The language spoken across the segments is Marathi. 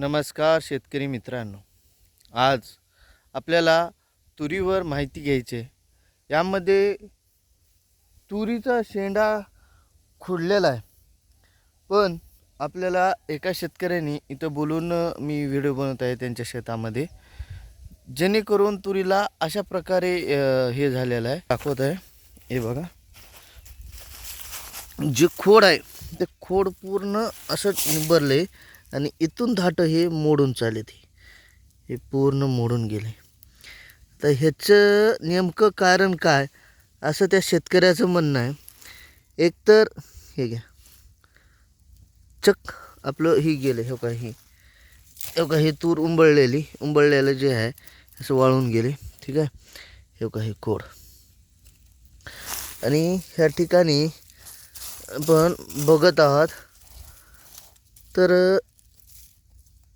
नमस्कार शेतकरी मित्रांनो. आज आपल्याला तुरीवर माहिती घ्यायची आहे. यामध्ये तुरीचा शेंडा खुडलेला आहे. पण आपल्याला एका शेतकऱ्याने इथं बोलून मी व्हिडिओ बनवत आहे त्यांच्या शेतामध्ये. जेणेकरून तुरीला अशा प्रकारे हे झालेलं आहे. दाखवत आहे. हे बघा. जे खोड आहे ते खोड पूर्ण असं निबरले आणि इथून धाटं हे मोडून चालले ते. हे पूर्ण मोडून गेले. तर ह्याचं नेमकं कारण काय असं त्या शेतकऱ्याचं म्हणणं आहे. एकतर हे घ्या. चक आपलं ही गेलं हे का ही. हे का हे तूर उंबळलेली उंबळलेलं जे आहे असं वाळून गेले ठीक आहे. हे का हे खोड. आणि ह्या ठिकाणी आपण बघत आहात तर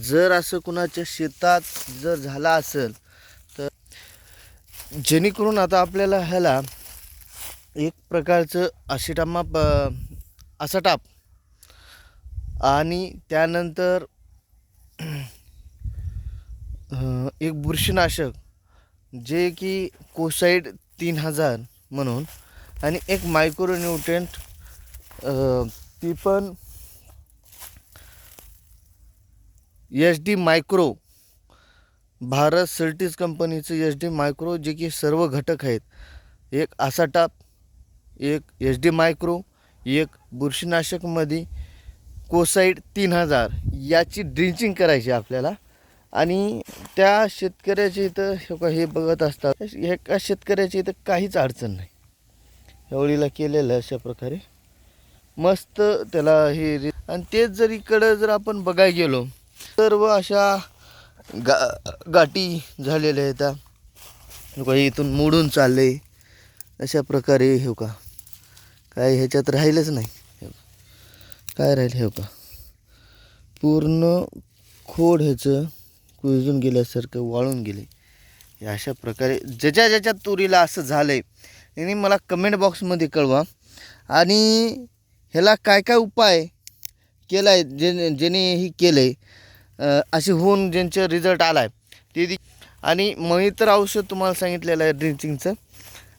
जर असं कुणाच्या शेतात जर झाला असेल तर जेणेकरून आता आपल्याला ह्याला एक प्रकारचं आशिटामा प असाटाप आणि त्यानंतर एक बुरशीनाशक जे की कोसाईड तीन हजार म्हणून आणि एक मायक्रोन्यूट्रंट ती पण एच डी मायक्रो भारत सर्टिस कंपनीचं एच डी मायक्रो जे की सर्व घटक आहेत. एक आसाटाप एक एच डी मायक्रो एक बुरशीनाशकमध्ये कोसाईड तीन हजार याची ड्रिंचिंग करायची आपल्याला. आणि त्या शेतकऱ्याच्या इथं हे बघत असतात एका शेतकऱ्याच्या इथं काहीच अडचण नाही. एवढीला केलेलं आहे अशा प्रकारे. मस्त त्याला हे आणि तेच जर इकडं जर आपण बघायला गेलो सर्व अशा गा गाठी झालेल्या आहेत. का इथून मोडून चालले. अशा प्रकारे हे का काय ह्याच्यात राहिलंच नाही. काय राहील हे का पूर्ण खोड ह्याचं कुजून गेल्यासारखं वाळून गेले. हे अशा प्रकारे ज्याच्या ज्याच्या तुरीला असं झालं आहे त्यांनी मला कमेंट बॉक्समध्ये कळवा. आणि ह्याला काय काय उपाय केला आहे जे ज्याने ही केलं आहे असे होऊन ज्यांचे रिझल्ट आला आहे ते दि आणि मग औषध तुम्हाला सांगितलेलं आहे ड्रिंचिंगचं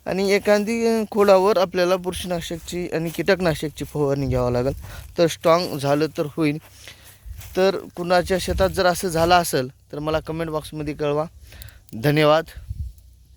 आणि एखादी खोडावर आपल्याला बुरशीनाशकची आणि कीटकनाशकची फवारणी घ्यावं लागेल. तर स्ट्रॉंग झालं तर होईल. तर कुणाच्या शेतात जर असं झालं असेल तर मला कमेंट बॉक्समध्ये कळवा. धन्यवाद.